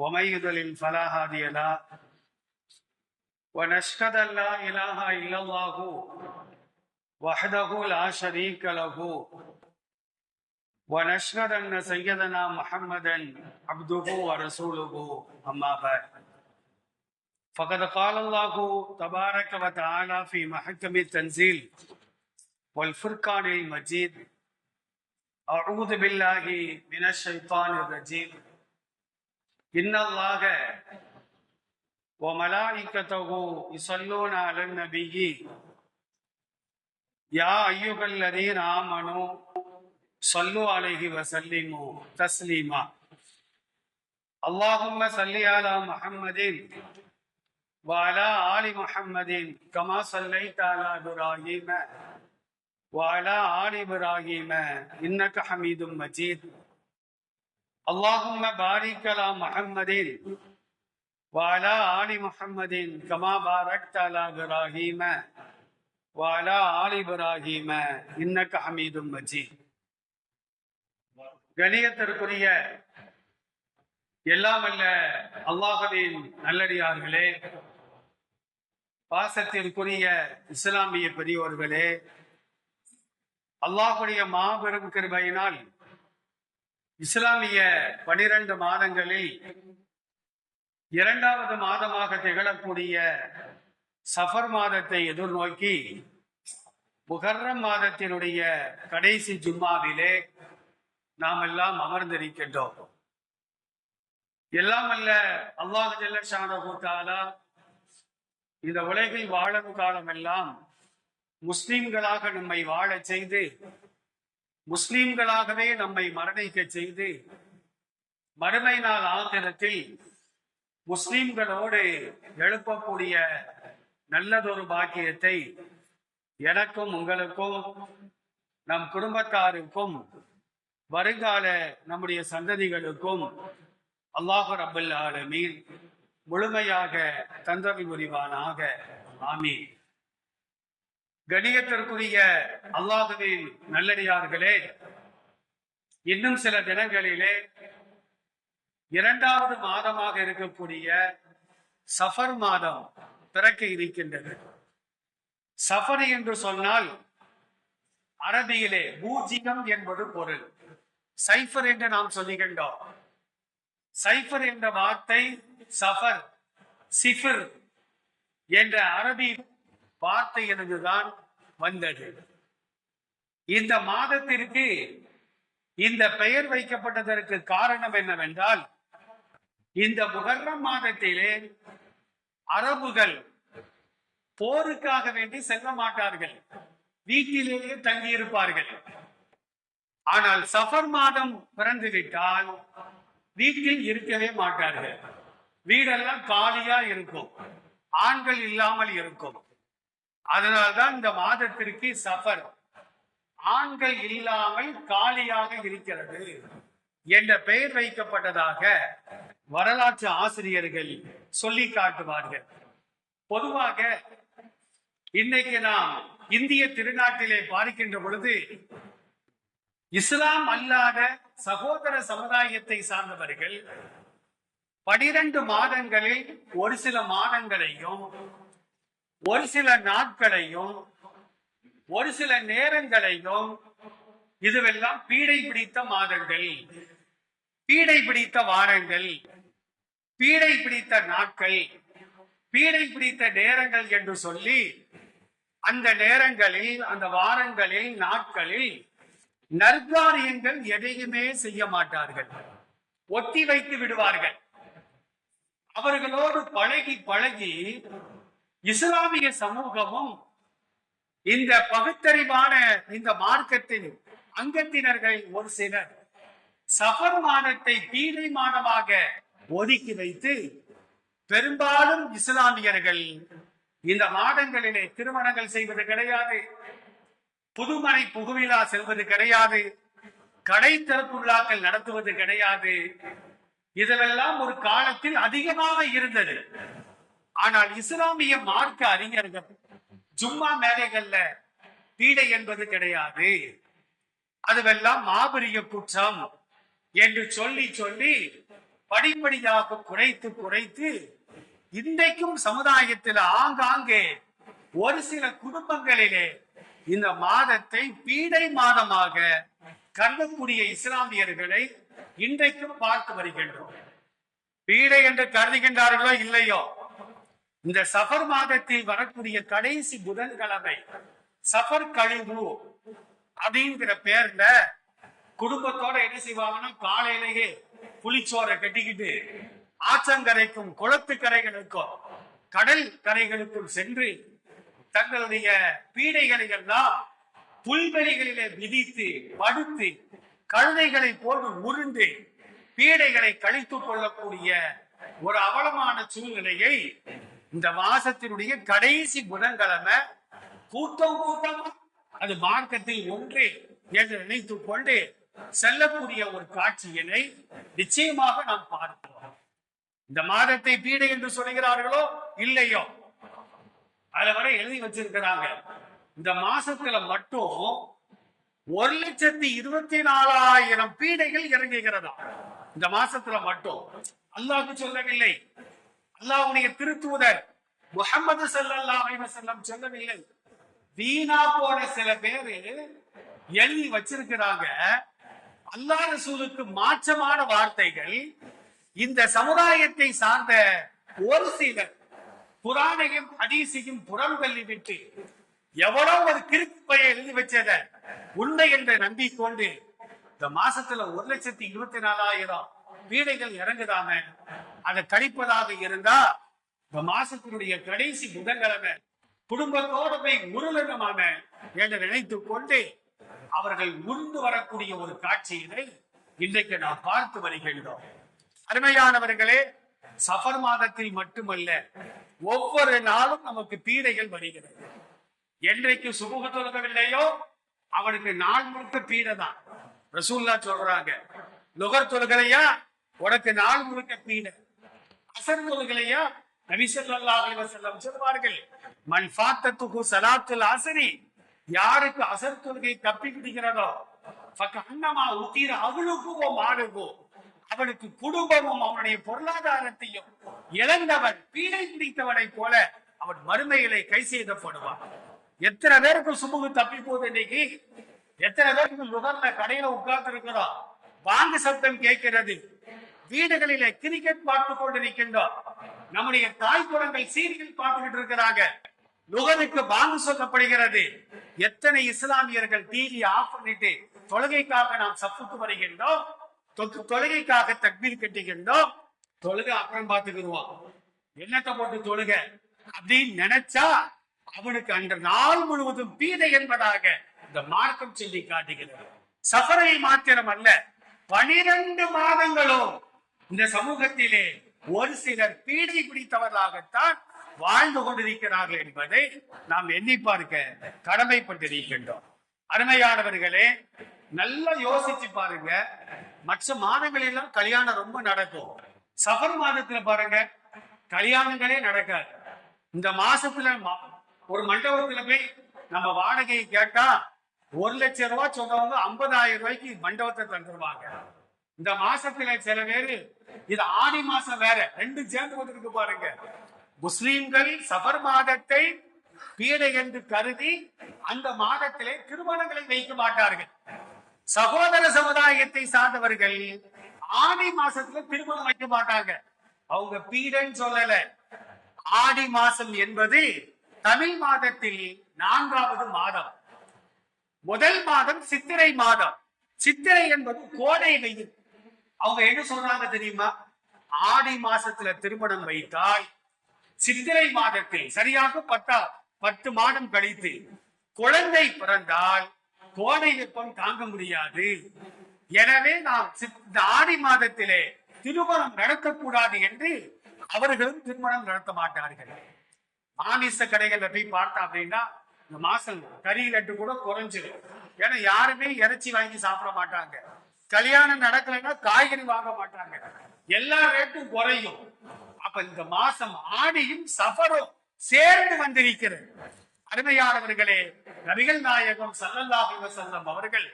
ومن يضلل فلا هادي له ونشهد أن لا إله إلا الله وحده لا شريك له ونشهد أن سيدنا محمدا عبده ورسوله أما بعد. فقد قال الله تبارك وتعالى في محكم التنزيل والفرقان المجيد أعوذ بالله من الشيطان الرجيم. إن الله وملائكته يصلون على النبي يا أيها الذين آمنوا صلوا عليه وسلموا تسليما اللهم صل على محمد وعلى آل محمد كما صليت على إبراهيم وعلى آل إبراهيم إنك حميد مجيد اللهم بارك على محمد وعلى آل محمد كما باركت على إبراهيم وعلى آل إبراهيم إنك حميد مجيد கணியத்திற்குரிய எல்லாம் அல்ல அல்லாஹுவின் நல்லடியார்களே பாசத்திற்குரிய இஸ்லாமிய பெரியோர்களே அல்லாஹுடைய மாபெரும் கிருபையினால் இஸ்லாமிய பனிரெண்டு மாதங்களில் இரண்டாவது மாதமாக திகழக்கூடிய சஃபர் மாதத்தை எதிர்நோக்கி முகர்ரம் மாதத்தினுடைய கடைசி ஜும்மாவிலே நாம் எல்லாம் அமர்ந்திருக்கின்றோம். எல்லாம் அல்ல அல்லாஹ் ஜல்லா இந்த உலகில் வாழும் காலம் எல்லாம் முஸ்லிம்களாக நம்மை வாழச் செய்து முஸ்லிம்களாகவே நம்மை மரணிக்க செய்து மறுமை நாள் ஆத்திரத்தில் முஸ்லிம்களோடு எழுப்பக்கூடிய நல்லதொரு பாக்கியத்தை எனக்கும் உங்களுக்கும் நம் குடும்பத்தாருக்கும் வருங்கால நம்முடைய சந்ததிகளுக்கும் அல்லாஹு ரபுல் ஆலமீன் முழுமையாக தந்தவி புரிவானாக ஆமீன். கணியத்திற்குரிய அல்லாஹுவின் நல்லடியார்களே இன்னும் சில தினங்களிலே இரண்டாவது மாதமாக இருக்கக்கூடிய சஃபர் மாதம் பிறக்க இருக்கின்றது. சஃபர் என்று சொன்னால் அரபியிலே பூஜ்ஜியம் என்பது பொருள். சைஃபர் என்று நாம் சொல்லுகின்றோம் சைஃபர் என்ற வார்த்தை சஃபர் சிஃபர் என்ற அரபி வார்த்தையிலிருந்துதான் வந்தது. இந்த மாதத்திற்கு இந்த பெயர் வைக்கப்பட்டதற்கு காரணம் என்னவென்றால் இந்த முகர்ணம் மாதத்திலே அரபுகள் போருக்காக வேண்டி செல்ல மாட்டார்கள். வீட்டிலேயே தங்கியிருப்பார்கள். ஆனால் சஃபர் மாதம் பிறந்துவிட்டால் வீட்டில் இருக்கவே மாட்டார்கள். வீடெல்லாம் காலியா இருக்கும். ஆண்கள் இல்லாமல் இருக்கும். அதனால்தான் இந்த மாதத்திற்கு சஃபர். ஆண்கள் இல்லாமல் காலியாக இருக்கிறது என்ற பெயர் வைக்கப்பட்டதாக வரலாற்று ஆசிரியர்கள் சொல்லி காட்டுவார்கள். பொதுவாக இன்னைக்கு நாம் இந்திய திருநாட்டிலே பார்க்கின்ற பொழுது இஸ்லாம் அல்லாத சகோதர சமுதாயத்தை சார்ந்தவர்கள் பனிரெண்டு மாதங்களில் ஒரு சில மாதங்களையும் ஒரு சில நாட்களையும் ஒரு சில நேரங்களையும் இதுவெல்லாம் பீடை பிடித்த மாதங்கள் பீடை பிடித்த வாரங்கள் பீடை பிடித்த நாட்கள் பீடை பிடித்த நேரங்கள் என்று சொல்லி அந்த நேரங்களில் அந்த வாரங்களில் நாட்களில் நற்காரியங்கள் எதையுமே செய்ய மாட்டார்கள். ஒத்தி வைத்து விடுவார்கள். அவர்களோடு பழகி பழகி இஸ்லாமிய சமூகமும் இந்த பகுத்தறிவான இந்த மார்க்கத்தின் அங்கத்தினர்கள் ஒரு சிலர் சஃபர் மாதத்தை பீடை மாதமாக ஒதுக்கி வைத்து பெரும்பாலும் இஸ்லாமியர்கள் இந்த மாதங்களிலே திருமணங்கள் செய்வது கிடையாது புதுமனை புகுவிழா செல்வது கிடையாது கடை திறப்பு விழாக்கள் நடத்துவது கிடையாது. இதெல்லாம் ஒரு காலத்தில் அதிகமாக இருந்தது. ஆனால் இஸ்லாமிய மார்க்க அறிஞர்கள் ஜும்மா மேடைகள்ல பீடை என்பது கிடையாது. அதுவெல்லாம் மாபெரிய குற்றம் என்று சொல்லி சொல்லி படிப்படியாக குறைத்து குறைத்து இன்றைக்கும் சமுதாயத்தில் ஆங்காங்கே ஒரு சில குடும்பங்களிலே இந்த மாதத்தை பீடை மாதமாக கருதக்கூடிய இஸ்லாமியர்களை இன்றைக்கும் பார்த்து வருகின்றோம். பீடை என்று கருதுகின்றார்களோ இல்லையோ? இந்த சஃபர் மாதத்தில் வரக்கூடிய கடைசி புதன்கிழமை சஃபர் கழிவு அப்படிங்கிற பேர்ல குடும்பத்தோட என்ன செய்வாங்கன்னா காலையிலேயே புளிச்சோரை கட்டிக்கிட்டு ஆற்றங்கரைக்கும் குளத்து கரைகளுக்கும் கடல் கரைகளுக்கும் சென்று தங்களுடைய பீடைகளை எல்லாம் புல்வெளிகளிலே விதித்து படுத்து கழுதைகளை போட்டு உருண்டு பீடைகளை கழித்துக் கொள்ளக்கூடிய ஒரு அவலமான சூழ்நிலையை இந்த மாசத்தினுடைய கடைசி புதன்கிழமை கூட்டம் கூட்டம். அது மார்க்கத்தில் ஒன்று என்று நினைத்துக் கொண்டு செல்லக்கூடிய ஒரு காட்சியினை நிச்சயமாக நாம் பார்க்கிறோம். இந்த மாதத்தை பீடை என்று சொல்லுகிறார்களோ இல்லையோ? அதுல வரை எழுதி வச்சிருக்கிறாங்க. இந்த மாசத்துல மட்டும் ஒரு லட்சத்தி இருபத்தி நாலாயிரம் பீடைகள் இறங்குகிறதா? இந்த மாசத்துல மட்டும். அல்லாஹ் சொல்லவில்லை. அல்லாவுடைய திருத்துவதர் முகமது ஸல்லல்லாஹு செல்லம் சொல்லவில்லை. வீணா போன சில பேரு எழுதி வச்சிருக்கிறாங்க. அல்லா ரசூலுக்கு மாற்றமான வார்த்தைகள். இந்த சமுதாயத்தை சார்ந்த ஒரு சிலர் புராணையும் ஹதீஸையும் புறம் தள்ளி விட்டு எவ்வளோ ஒரு கிருப்பையை எழுதி வச்சத உண்மை என்று நம்பிக்கொண்டு இந்த மாசத்துல ஒரு லட்சத்தி இருபத்தி நாலாயிரம் வீடைகள் இறங்குதாம. அதை கழிப்பதாக இருந்தா இந்த மாசத்தினுடைய கடைசி புதன்கிழமை குடும்பத்தோடு போய் முருகனமான என்று நினைத்துக் கொண்டு அவர்கள் உருந்து வரக்கூடிய ஒரு காட்சியினை இன்றைக்கு நாம் பார்த்து வருகின்றோம். அருமையானவர்களே சஃபர் மாதத்தில் மட்டுமல்ல ஒவ்வொரு நாளும் நமக்கு பீடைகள் வருகிறது. என்றைக்கு சுமூக தொழுகவில்லையோ அவனுக்கு நாள் முழுக்க பீடை தான். ரசூல்லா சொல்றாங்க நுகர் தொழுகலையா? உனக்கு நாள் முழுக்க பீடை. அசர் தொழுகலையா நபி ஸல்லல்லாஹு அலைஹி சொல்வார்கள் மண் ஃபாத்தத்துஹு ஸலாத்துல் அசரி யாருக்கு அசர் தொழுகை தப்பி விடுகிறதோ ஃபக்கன்னமா உத்தீர அவளுக்கோ மாடுகோ அவனுக்கு குடும்பமும் அவனுடைய பொருளாதாரத்தையும் இழந்தவன் பீடை பிடித்தவனை போல அவன் மருமைகளை கை செய்தப்படுவான் எத்தனை பேருக்கு சுமுகு தப்பி போகுது இன்னைக்கு? எத்தனை பேருக்கு நுகர்ல கடையில உட்கார்ந்து இருக்கிறோம் வாங்கு சத்தம் கேட்கிறது. வீடுகளிலே கிரிக்கெட் பார்த்து கொண்டிருக்கின்றோம். நம்முடைய தாய் தாய்ப்புறங்கள் சீரியல் பார்த்துக்கிட்டு இருக்கிறாங்க. நுகருக்கு பாங்கு சொல்லப்படுகிறது. எத்தனை இஸ்லாமியர்கள் டிவி ஆஃப் பண்ணிட்டு தொழுகைக்காக நாம் சப்புக்கு வருகின்றோம்? தொழுகைக்காக தக்பீர் கட்டுகின்றோம்? தொழுக அப்புறம் பார்த்துக்கிடுவோம். என்னத்தை போட்டு தொழுக? அப்படின்னு நினைச்சா அவனுக்கு அந்த நாள் முழுவதும் பீதை என்பதாக இந்த மார்க்கம் சொல்லி காட்டுகிறது. சஃபரை மாத்திரம் அல்ல பனிரெண்டு மாதங்களும் இந்த சமூகத்திலே ஒரு சிலர் பீடை பிடித்தவர்களாகத்தான் வாழ்ந்து கொண்டிருக்கிறார்கள் என்பதை நாம் எண்ணி பார்க்க கடமைப்பட்டிருக்கின்றோம். அருமையானவர்களே நல்லா யோசிச்சு பாருங்க. மற்ற மாதங்களெல்லாம் கல்யாணம் ரொம்ப நடக்கும். சஃபர் மாதத்துல பாருங்க கல்யாணங்களே நடக்காது. இந்த மாசத்துல ம- ஒரு மண்டபத்துல போய் நம்ம வாடகையை கேட்டா ஒரு லட்சம் ரூபாய் சொன்னவங்க ஐம்பதாயிரம் ரூபாய்க்கு மண்டபத்தை தந்துருவாங்க. இந்த மாசத்துல சில பேரு இது ஆடி மாசம் வேற ரெண்டு சேர்ந்து கொண்டிருக்கு பாருங்க. முஸ்லீம்கள் சபர் மாதத்தை பீடை என்று கருதி அந்த மாதத்திலே திருமணங்களை வைக்க மாட்டார்கள். சகோதர சமுதாயத்தை சார்ந்தவர்கள் ஆடி மாசத்துல திருமணம் வைக்க மாட்டாங்க. அவங்க பீடன்னு சொல்லல. ஆடி மாசம் என்பது தமிழ் மாதத்தில் நான்காவது மாதம். முதல் மாதம் சித்திரை மாதம். சித்திரை என்பது கோடை வெயில். அவங்க என்ன சொல்றாங்க தெரியுமா? ஆடி மாசத்துல திருமணம் வைத்தால் சித்திரை மாதத்தில் சரியாக பத்தா பத்து மாதம் கழித்து குழந்தை பிறந்தால் கோடை வெப்பம் தாங்க முடியாது. எனவே நாம் சித்- இந்த ஆடி மாதத்திலே திருமணம் நடத்தக்கூடாது என்று அவர்களும் திருமணம் நடத்த மாட்டார்கள். மாமிச கடைகள்ல போய் பார்த்தா அப்படின்னா இந்த மாசம் கறி லட்டு கூட குறைஞ்சிடும். ஏன்னா யாருமே இறைச்சி வாங்கி சாப்பிட மாட்டாங்க. கல்யாணம் நடக்கலைன்னா காய்கறி வாங்க மாட்டாங்க. எல்லா ரேட்டும் குறையும். அப்ப இந்த மாசம் ஆடியும் சஃபரும் சேர்ந்து வந்திருக்கிறது. அருமையானவர்களே நபிகள் நாயகம் ஸல்லல்லாஹு செல்லம் அவர்கள்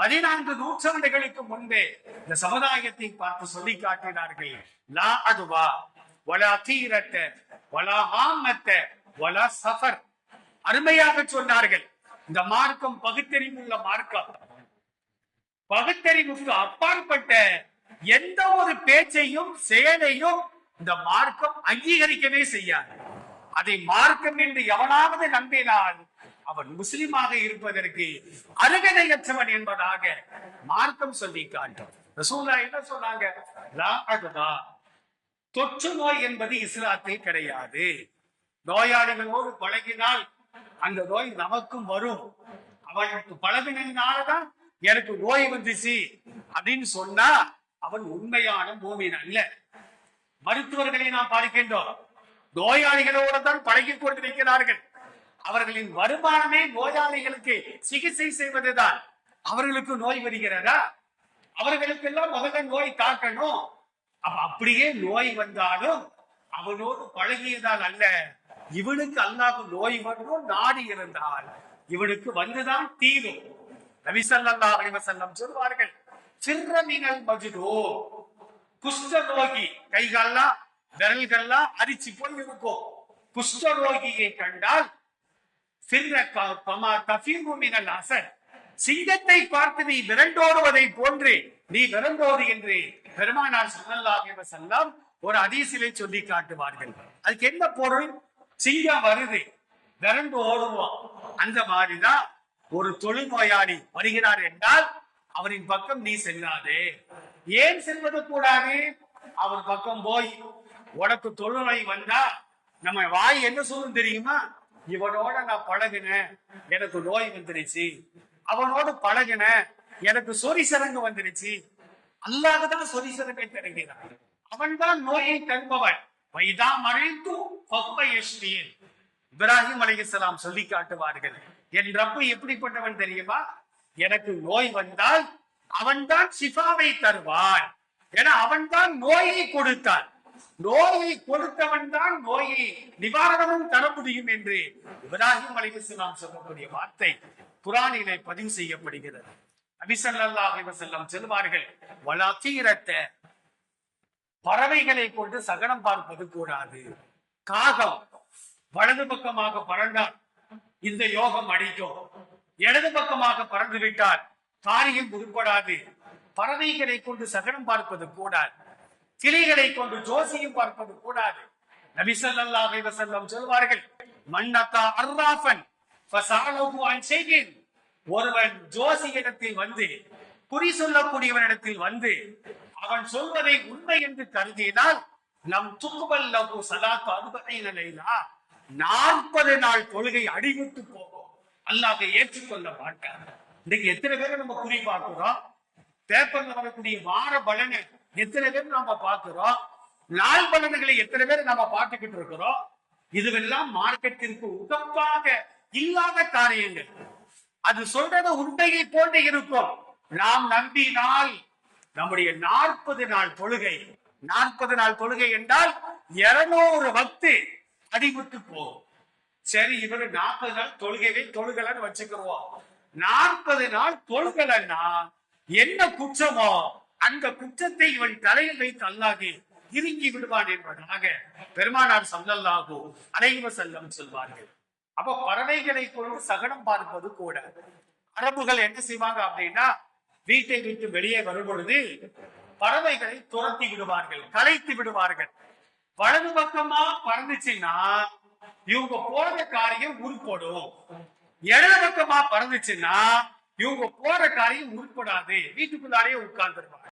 பதினான்கு நூற்றாண்டுகளுக்கு முன்பே இந்த சமுதாயத்தை பார்த்து சொல்லி காட்டினார்கள். லா அதுவா வலா தீரத்த வலா ஆமத்த வலா சஃபர். அருமையாக சொன்னார்கள். இந்த மார்க்கம் பகுத்தறிவுள்ள மார்க்கம். பகுத்தறிவுக்கு அப்பாற்பட்ட எந்த ஒரு பேச்சையும் செயலையும் இந்த மார்க்கம் அங்கீகரிக்கவே செய்யாது. அதை மார்க்கம் என்று எவனாவது நம்பினால் அவன் முஸ்லிமாக இருப்பதற்கு அருகதையற்றவன் என்பதாக மார்க்கம் சொல்லி காட்டும். ரசூலா என்ன சொன்னாங்க? தொற்று நோய் என்பது இஸ்லாத்தில் கிடையாது. நோயாளிகளோடு பழகினால் அந்த நோய் நமக்கும் வரும். அவனுக்கு பழகினால்தான் எனக்கு நோய் வந்துச்சு அப்படின்னு சொன்னா அவன் உண்மையான பூமியின் அல்ல. மருத்துவர்களை நாம் பார்க்கின்றோம் நோயாளிகளோடு தான் பழகிக் கொண்டிருக்கிறார்கள் அவர்களின் வருமானமே நோயாளிகளுக்கு சிகிச்சை செய்வதுதான். அவர்களுக்கு நோய் வருகிறதா? அவர்களுக்கெல்லாம் முதல்ல நோய் தாக்கணும். அப்ப அப்படியே நோய் வந்தாலும் அவனோடு பழகியதால் அல்ல. இவனுக்கு அல்லாஹ் நோய் வரணும் நாடி இருந்தால் இவனுக்கு வந்துதான் தீரும். நபி ஸல்லல்லாஹு அலைஹி வஸல்லம் சொல்வார்கள் சிற்றமினல் மஜ்னூ. குஷ்டரோகி கைகால்லாம் விரல்கள்லாம் அரிச்சு போய் இருக்கும் குஷ்டரோகியை கண்டால் சிற அசர். சிங்கத்தை பார்த்து நீ விரண்டோடுவதை போன்று நீ விரண்டோடு என்று பெருமானார் ஸல்லல்லாஹு செல்லாம் ஒரு அதிசிலை சொல்லி காட்டுவார்கள். அதுக்கு என்ன பொருள்? சிங்கம் வருது விரண்டு ஓடுவோம். அந்த மாதிரிதான் ஒரு தொழுநோயாளி வருகிறார் என்றால் அவரின் பக்கம் நீ செல்லாதே. ஏன் செல்வது கூடாது? அவர் பக்கம் போய் உனக்கு தொழுநோய் வந்தா நம்ம வாய் என்ன சொல்லும் தெரியுமா? இவனோட நான் பழகினேன் எனக்கு நோய் வந்துருச்சு. அவனோடு பழகினேன் எனக்கு சொறி சரங்கு வந்துருச்சு. அல்லாததான் சொறி சரங்கை தருகிறான். அவன்தான் நோயை தருபவன். வைதா மறைத்து இப்ராஹிம் அலைஹிஸ்ஸலாம் சொல்லி காட்டுவார்கள். என் ரப்பு எப்படிப்பட்டவன் தெரியுமா? எனக்கு நோய் வந்தால் அவன்தான் சிஃபாவை தருவான். என அவன்தான் நோயை கொடுத்தான். நோயை கொடுத்தவன் தான் நோயை நிவாரணமும் தர முடியும் என்று இப்ராஹிம் அலைஹிஸ்ஸலாம் சொல்லக்கூடிய வார்த்தை குரானிலே பதிவு செய்யப்படுகிறது. நபி ஸல்லல்லாஹு செல்வார்கள் வஸல்லம் பறவைகளை கொண்டு சகனம் பார்ப்பது கூடாது. காகம் வலது பக்கமாக பறந்தால் இந்த யோகம் அடிக்கும் இடது பக்கமாக பறந்து விட்டால் காரியம் உருப்படாது. பறவைகளை கொண்டு சகனம் பார்ப்பது கூடாது. கிளிகளை கொண்டு ஜோசியம் பார்ப்பது கூடாது. நபிசல்லாஹி வசல்லம் சொல்வார்கள் மன்னத்தா அர்ராஃபன் ஒருவன் ஜோசியிடத்தில் வந்து குறி சொல்லக்கூடியவனிடத்தில் வந்து அவன் சொல்வதை உண்மை என்று கருதினால் நம் துக்குபல் லகு சலாத்து அறுபத்தைந்து நிலையிலா நாற்பது நாள் தொழுகை அடிவிட்டு போகும். அல்லாஹ் ஏற்றுக்கொள்ள மாட்டார் இன்னைக்கு எத்தனை பேரை நம்ம குறி பார்க்கிறோம்? பேப்பர்ல வரக்கூடிய வார பலனை எத்தனை பேர் நாம பார்க்கிறோம்? நாள் பலன்களை எத்தனை பேர் நாம பார்த்துக்கிட்டு இருக்கிறோம்? இதுவெல்லாம் மார்க்கெட்டிற்கு உகப்பாக இல்லாத காரியங்கள். அது சொல்றது உண்மையை போன்று இருக்கும். நாம் நம்பினால் நம்முடைய நாற்பது நாள் தொழுகை நாற்பது நாள் தொழுகை என்றால் இருநூறு வக்து அடிபட்டு போ. சரி இவரு நாற்பது நாள் தொழுகையை தொழுகலன்னு வச்சுக்கிறோம். நாற்பது நாள் தொழுகலன்னா என்ன குற்றமோ அந்த குற்றத்தை இவன் தலையில் வைத்து அல்லாது இறுங்கி விடுவான் என்பதாக பெருமானார் சல்லல்லாஹு அலைவ செல்லம் சொல்வார்கள். அப்ப பறவைகளை கொண்டு சகனம் பார்ப்பது கூட. அரபுகள் என்ன செய்வாங்க அப்படின்னா வீட்டை விட்டு வெளியே வரும் பொழுது பறவைகளை துரத்தி விடுவார்கள் கலைத்து விடுவார்கள். வலது பக்கமா பறந்துச்சுன்னா இவங்க போற காரியம் உருப்படும். இடது பக்கமா பறந்துச்சுன்னா இவங்க போற காரியம் உருப்படாது. வீட்டுக்குள்ளாரே உட்கார்ந்துருவாங்க.